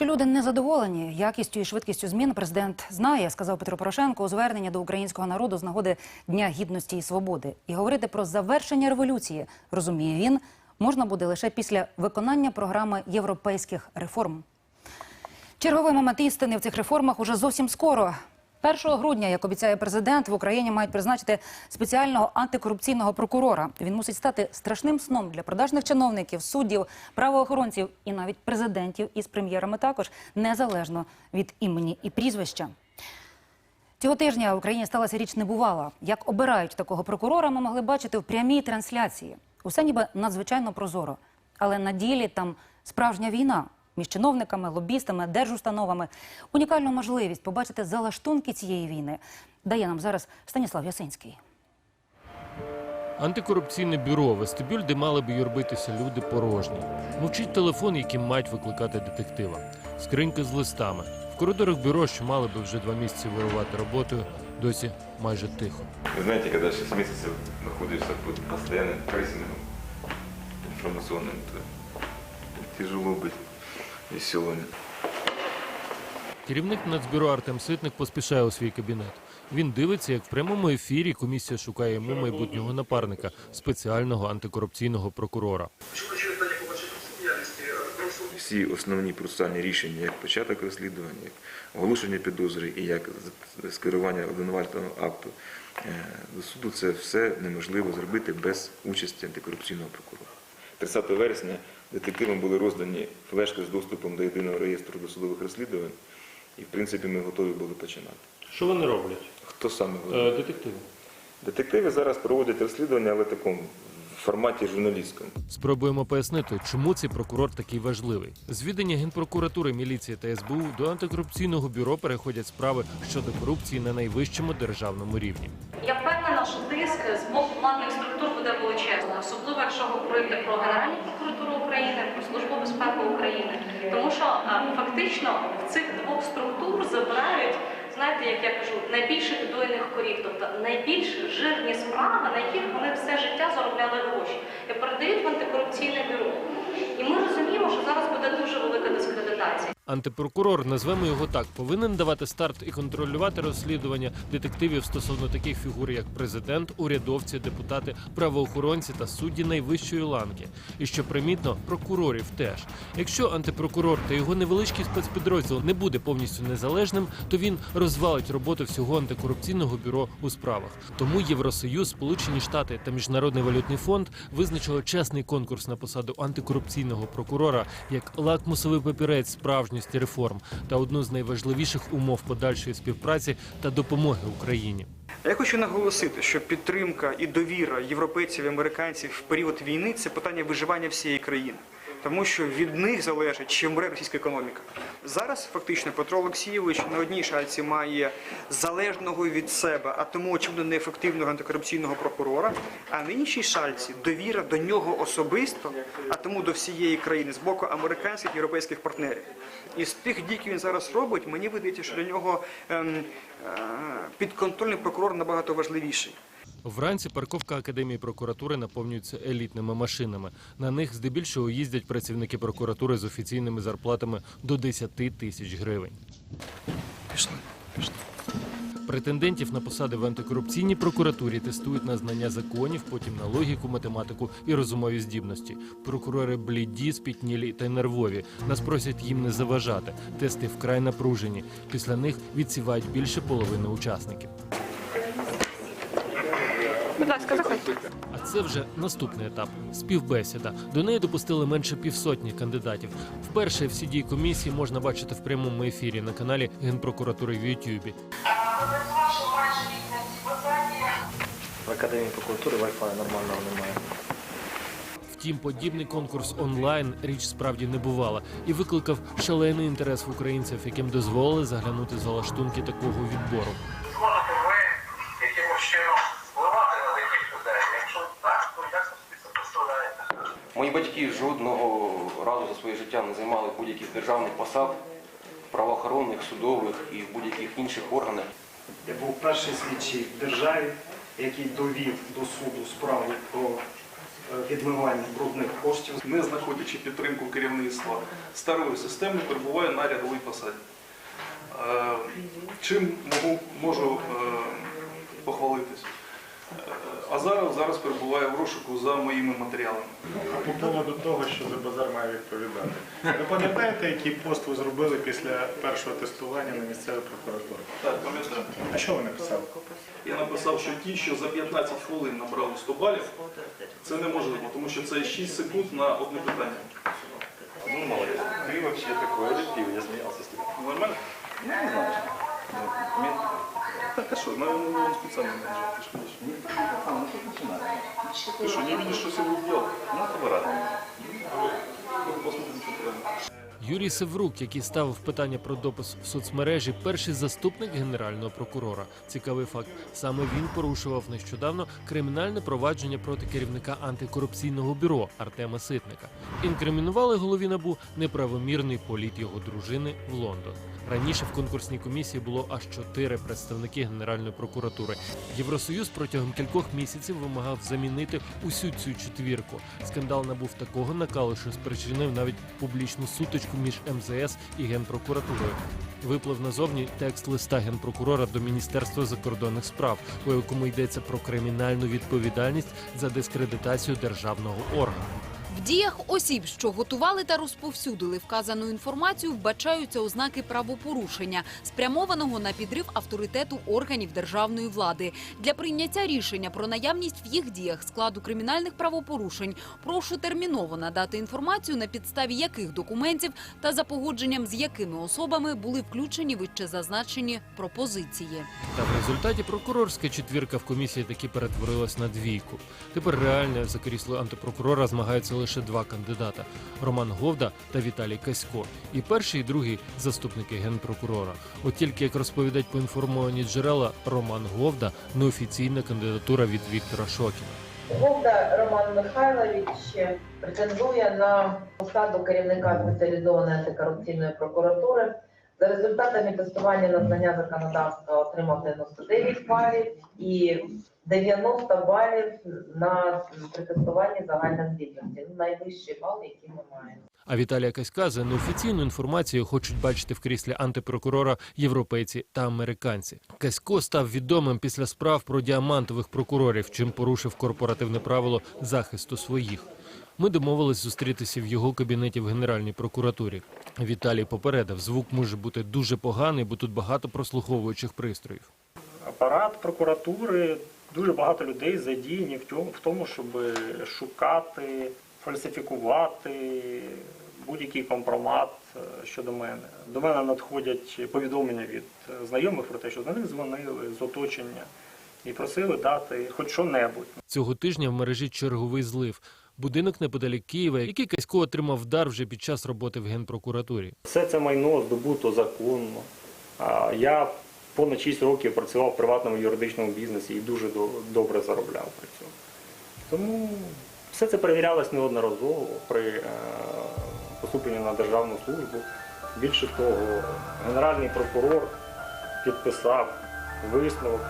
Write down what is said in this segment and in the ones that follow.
Що люди не задоволені якістю і швидкістю змін, президент знає, сказав Петро Порошенко у звернення до українського народу з нагоди Дня гідності і свободи. І говорити про завершення революції, розуміє він, можна буде лише після виконання програми європейських реформ. Черговий момент істини в цих реформах уже зовсім скоро. 1 грудня, як обіцяє президент, в Україні мають призначити спеціального антикорупційного прокурора. Він мусить стати страшним сном для продажних чиновників, суддів, правоохоронців і навіть президентів із прем'єрами також, незалежно від імені і прізвища. Цього тижня в Україні сталася річ небувала. Як обирають такого прокурора, ми могли бачити в прямій трансляції. Усе ніби надзвичайно прозоро. Але на ділі там справжня війна між чиновниками, лобістами, держустановами. Унікальну можливість побачити залаштунки цієї війни дає нам зараз Станіслав Ясинський. Антикорупційне бюро, вестибюль, де мали б юрбитися люди порожні. Мовчить телефон, яким мають викликати детектива. Скринька з листами. В коридорах бюро, що мали би вже два місяці вирувати роботою, досі майже тихо. Вы знаете, когда 6 месяцев находишься под постоянным прессингом информационным, то тяжело веселым. Керівник нацбюро Артем Ситник поспішає у свій кабінет. Він дивиться, як в прямому ефірі комісія шукає йому майбутнього напарника, спеціального антикорупційного прокурора. Всі основні процесуальні рішення, як початок розслідування, як оголошення підозри і як скерування обвинувального акту е, до суду, це все неможливо зробити без участі антикорупційного прокурора. 30 вересня детективам були роздані флешки з доступом до єдиного реєстру досудових розслідувань, і в принципі ми готові були починати. Що вони роблять? Хто саме готовий? Детективи. Детективи зараз проводять розслідування, але в такому в форматі журналістському. Спробуємо пояснити, чому цей прокурор такий важливий. З відання генпрокуратури, міліції та СБУ до антикорупційного бюро переходять справи щодо корупції на найвищому державному рівні. Я впевнена, що тиск з боку владних структур буде величезним, особливо якщо говорити про Генеральну прокуратуру України, про Службу безпеки України, тому що е, фактично в цих двох структур забирають. Знаєте, як я кажу, найбільше дойних корів, тобто найбільш жирні справи, на яких вони все життя заробляли гроші, і передають в антикорупційне бюро. І ми розуміємо, що зараз буде дуже велика дискредитація. Антипрокурор, назвемо його так, повинен давати старт і контролювати розслідування детективів стосовно таких фігур, як президент, урядовці, депутати, правоохоронці та судді найвищої ланки. І що примітно, прокурорів теж. Якщо антипрокурор та його невеличкий спецпідрозділ не буде повністю незалежним, то він розвалить роботу всього антикорупційного бюро у справах. Тому Євросоюз, Сполучені Штати та Міжнародний валютний фонд визначили чесний конкурс на посаду антикорупційного прокурора як лакмусовий папірець справжності реформ та одну з найважливіших умов подальшої співпраці та допомоги Україні. Я хочу наголосити, що підтримка і довіра європейців і американців в період війни це питання виживання всієї країни. Тому що від них залежить, чи вмре російська економіка. Зараз фактично Петро Олексійович на одній шальці має залежного від себе, а тому очевидно неефективного антикорупційного прокурора. А на іншій шальці довіра до нього особисто, а тому до всієї країни з боку американських європейських партнерів. І з тих дій, які він зараз робить, мені видається, що для нього ем, е, підконтрольний прокурор набагато важливіший. Вранці парковка академії прокуратури наповнюється елітними машинами. На них здебільшого їздять працівники прокуратури з офіційними зарплатами до 10 тисяч гривень. Пішли, пішли. Претендентів на посади в антикорупційній прокуратурі тестують на знання законів, потім на логіку, математику і розумові здібності. Прокурори бліді, спітнілі та нервові. Нас просять їм не заважати. Тести вкрай напружені. Після них відсівають більше половини учасників. Будь ласка, заходьте. А це вже наступний етап співбесіда. До неї допустили менше півсотні кандидатів. Вперше всі дії комісії можна бачити в прямому ефірі на каналі Генпрокуратури в Ютубі. В академії прокуратури Wi-Fi нормального немає. Втім, подібний конкурс онлайн річ справді не бувала і викликав шалений інтерес в українців, яким дозволили заглянути за лаштунки такого відбору. Мої батьки жодного разу за своє життя не займали будь-яких державних посад, правоохоронних, судових і будь-яких інших органах. Я був перший слідчий в державі, який довів до суду справу про е, відмивання брудних коштів. не знаходячи підтримку керівництва старої системи, перебуває на рядовій посаді. Е, Чим можу, можу е, похвалитись? Е, А зараз, зараз перебуває в розшуку за моїми матеріалами. По поводу того, що за базар має відповідати. Ви пам'ятаєте, який пост ви зробили після першого тестування на місцевій прокуратурі? Так, пам'ятаю. А що ви написали? Я написав, що ті, що за 15 хвилин набрали 100 балів, це неможливо, тому що це 6 секунд на одне питання. Ну, молодец. Ты вообще такой я смеялся с тебя. Нормально? Ну, не знаю. Ну, мне- Так, а що, наверное, он специально не нажал, ты ж видишь. А, ну тут начинаем. Ты что, не видишь, что сегодня делал? Ну, это вы рады. Посмотрим, что правильно. Юрій Севрук, який ставив питання про допис в соцмережі, перший заступник генерального прокурора. Цікавий факт: саме він порушував нещодавно кримінальне провадження проти керівника антикорупційного бюро Артема Ситника. Інкримінували голові набу неправомірний політ його дружини в Лондон. Раніше в конкурсній комісії було аж чотири представники Генеральної прокуратури. Євросоюз протягом кількох місяців вимагав замінити усю цю четвірку. Скандал набув такого накалу, що спричинив навіть публічну сутичку між МЗС і генпрокуратурою. Виплив назовні текст листа генпрокурора до Міністерства закордонних справ, у якому йдеться про кримінальну відповідальність за дискредитацію державного органу. Діях осіб, що готували та розповсюдили вказану інформацію, вбачаються ознаки правопорушення, спрямованого на підрив авторитету органів державної влади. Для прийняття рішення про наявність в їх діях складу кримінальних правопорушень прошу терміново надати інформацію, на підставі яких документів та за погодженням з якими особами були включені вище зазначені пропозиції. Та в результаті прокурорська четвірка в комісії таки перетворилась на двійку. Тепер реально за крісло антипрокурора змагаються лише два кандидата: Роман Говда та Віталій Касько. І перший, і другий заступники генпрокурора. От тільки як розповідають поінформовані джерела, Роман Говда неофіційна кандидатура від Віктора Шокіна. Говда Роман Михайлович претендує на посаду керівника спеціалізованої антикорупційної прокуратури. За результатами тестування на знання законодавства отримав 99 балів і 90 балів на при тестуванні загальної здібності. Ну, найвищий бал, який ми маємо. А Віталія Каська за неофіційну інформацію хочуть бачити в кріслі антипрокурора європейці та американці. Касько став відомим після справ про діамантових прокурорів, чим порушив корпоративне правило захисту своїх. Ми домовились зустрітися в його кабінеті в Генеральній прокуратурі. Віталій попередив, звук може бути дуже поганий, бо тут багато прослуховуючих пристроїв. Апарат прокуратури, дуже багато людей задіяні в тому, щоб шукати, фальсифікувати будь-який компромат е, щодо мене. До мене надходять повідомлення від е, знайомих про те, що до них дзвонили з оточення і просили дати хоч що-небудь. Цього тижня в мережі черговий злив. Будинок неподалік Києва, який Касько отримав вдар вже під час роботи в генпрокуратурі. Все це майно здобуто законно. Я понад 6 років працював в приватному юридичному бізнесі і дуже добре заробляв при цьому. Тому все це перевірялось неодноразово при е, поступленні на державну службу. Більше того, генеральний прокурор підписав висновок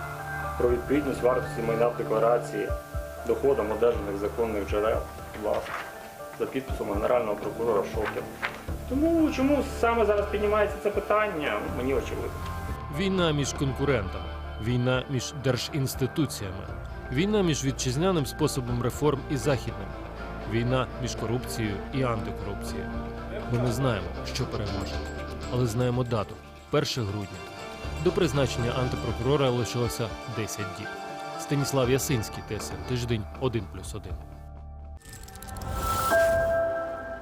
про відповідність вартості майна в декларації доходам одержаних законних джерел власне, за підписом генерального прокурора Шокера. Тому чому саме зараз піднімається це питання, мені очевидно. Війна між конкурентами, війна між держінституціями, війна між вітчизняним способом реформ і західним, війна між корупцією і антикорупцією. Ми не знаємо, що переможе, але знаємо дату 1 грудня. До призначення антипрокурора лишилося 10 діб. Станіслав Ясинський, ТСН, тиждень 1+,1.